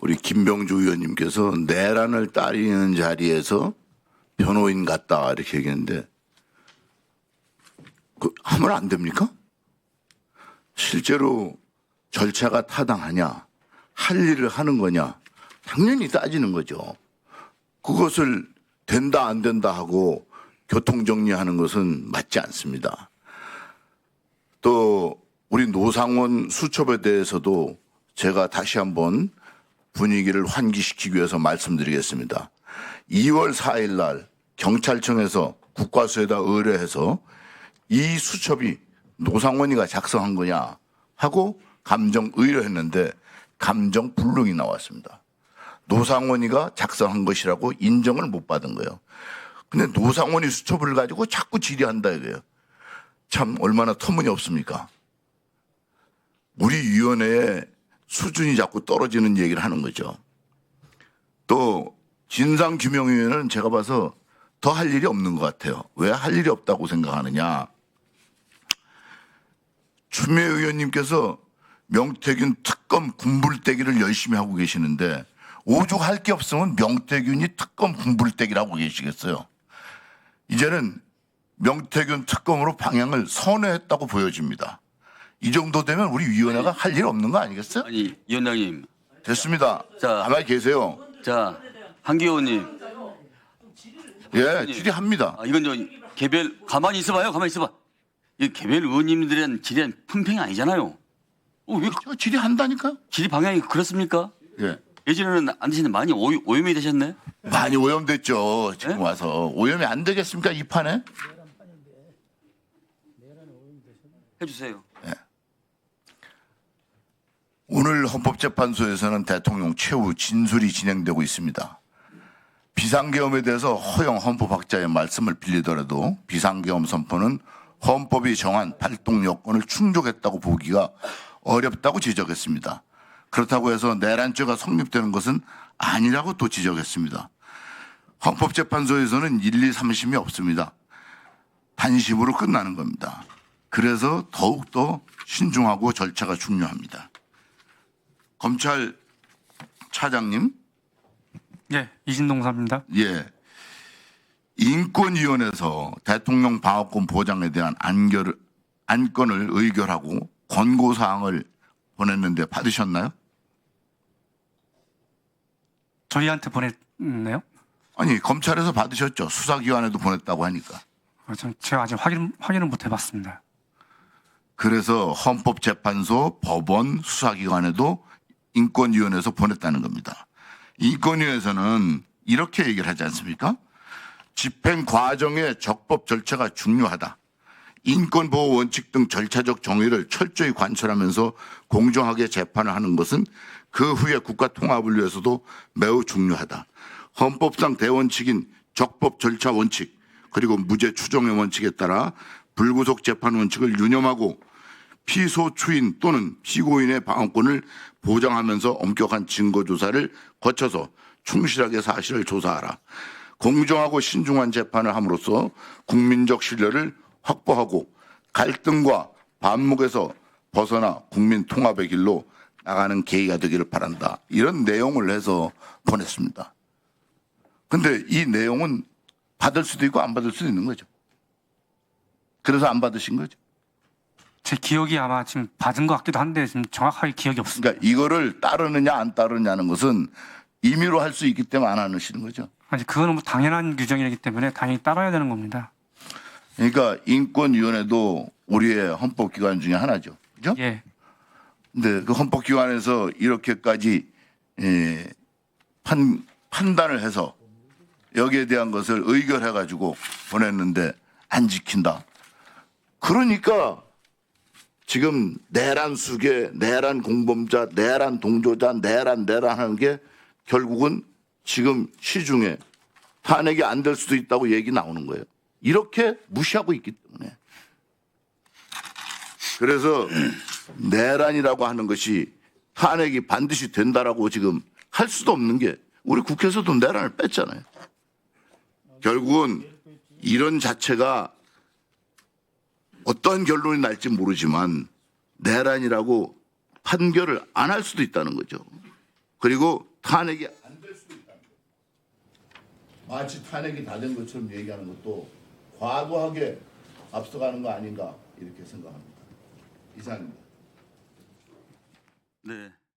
우리 김병주 의원님께서 내란을 따리는 자리에서 변호인 같다 이렇게 얘기했는데 그 하면 안 됩니까? 실제로 절차가 타당하냐, 할 일을 하는 거냐, 당연히 따지는 거죠. 그것을 된다 안 된다 하고 교통 정리하는 것은 맞지 않습니다. 또 우리 노상원 수첩에 대해서도 제가 다시 한번 분위기를 환기시키기 위해서 말씀드리겠습니다. 2월 4일 날 경찰청에서 국과수에다 의뢰해서 이 수첩이 노상원이가 작성한 거냐 하고 감정 의뢰했는데 감정 불능이 나왔습니다. 노상원이가 작성한 것이라고 인정을 못 받은 거예요. 근데 노상원이 수첩을 가지고 자꾸 질의한다 이거예요. 참 얼마나 터무니없습니까? 우리 위원회의 수준이 자꾸 떨어지는 얘기를 하는 거죠. 또 진상규명위원회는 제가 봐서 더 할 일이 없는 것 같아요. 왜 할 일이 없다고 생각하느냐? 추미애 의원님께서 명태균 특검 군불대기를 열심히 하고 계시는데 오죽 할 게 없으면 명태균이 특검 군불대기라고 계시겠어요. 이제는 명태균 특검으로 방향을 선회했다고 보여집니다. 이 정도 되면 우리 위원회가 할 일 없는 거 아니겠어요? 아니 위원장님, 됐습니다. 자. 가만히 계세요. 자 한기호님, 예, 질의합니다. 아, 이건 저 개별 가만히 있어봐요, 가만히 있어봐. 이 개별 의원님들은 질의한 품평이 아니잖아요. 어, 왜 저 질의한다니까요? 질의 방향이 그렇습니까? 예. 예전에는 안 되시는데 많이 오, 오염이 되셨네. 많이 오염됐죠. 지금 네? 와서. 오염이 안 되겠습니까? 이 판에? 해주세요. 오늘 헌법재판소에서는 대통령 최후 진술이 진행되고 있습니다. 비상계엄에 대해서 허영 헌법학자의 말씀을 빌리더라도 비상계엄 선포는 헌법이 정한 발동 요건을 충족했다고 보기가 어렵다고 지적했습니다. 그렇다고 해서 내란죄가 성립되는 것은 아니라고 또 지적했습니다. 헌법재판소에서는 1, 2, 3심이 없습니다. 단심으로 끝나는 겁니다. 그래서 더욱더 신중하고 절차가 중요합니다. 검찰 차장님, 예, 이진동 사입니다. 예. 인권위원회에서 대통령 방어권 보장에 대한 안결, 안건을 의결하고 권고사항을 보냈는데 받으셨나요? 저희한테 보냈네요. 아니, 검찰에서 받으셨죠. 수사기관에도 보냈다고 하니까. 어, 전 제가 아직 확인 확인을 못 해봤습니다. 그래서 헌법재판소, 법원, 수사기관에도 인권위원회에서 보냈다는 겁니다. 인권위에서는 이렇게 얘기를 하지 않습니까? 집행 과정의 적법 절차가 중요하다. 인권보호 원칙 등 절차적 정의를 철저히 관철하면서 공정하게 재판을 하는 것은 그 후에 국가 통합을 위해서도 매우 중요하다. 헌법상 대원칙인 적법 절차 원칙 그리고 무죄 추정의 원칙에 따라 불구속 재판 원칙을 유념하고 피소 추인 또는 피고인의 방어권을 보장하면서 엄격한 증거 조사를 거쳐서 충실하게 사실을 조사하라. 공정하고 신중한 재판을 함으로써 국민적 신뢰를 확보하고 갈등과 반목에서 벗어나 국민 통합의 길로 나가는 계기가 되기를 바란다. 이런 내용을 해서 보냈습니다. 근데 이 내용은 받을 수도 있고 안 받을 수도 있는 거죠. 그래서 안 받으신 거죠. 제 기억이 아마 지금 받은 것 같기도 한데 지금 정확하게 기억이 없습니다. 그러니까 이거를 따르느냐 안 따르느냐는 것은 임의로 할 수 있기 때문에 안 하시는 거죠. 아니 그거는 뭐 당연한 규정이기 때문에 당연히 따라야 되는 겁니다. 그러니까 인권위원회도 우리의 헌법 기관 중에 하나죠. 그죠? 예, 근데 그 헌법 기관에서 이렇게까지 예, 판, 판단을 해서 여기에 대한 것을 의결해 가지고 보냈는데 안 지킨다. 그러니까 지금 내란 수계, 내란 공범자, 내란 동조자, 내란 내란 하는 게 결국은 지금 시중에 탄핵이 안 될 수도 있다고 얘기 나오는 거예요. 이렇게 무시하고 있기 때문에. 그래서 내란이라고 하는 것이 탄핵이 반드시 된다라고 지금 할 수도 없는 게 우리 국회에서도 내란을 뺐잖아요. 결국은 이런 자체가 어떤 결론이 날지 모르지만 내란이라고 판결을 안 할 수도 있다는 거죠. 그리고 탄핵이 안 될 수도 있다. 마치 탄핵이 다 된 것처럼 얘기하는 것도 과도하게 앞서가는 거 아닌가 이렇게 생각합니다. 이상입니다. 네.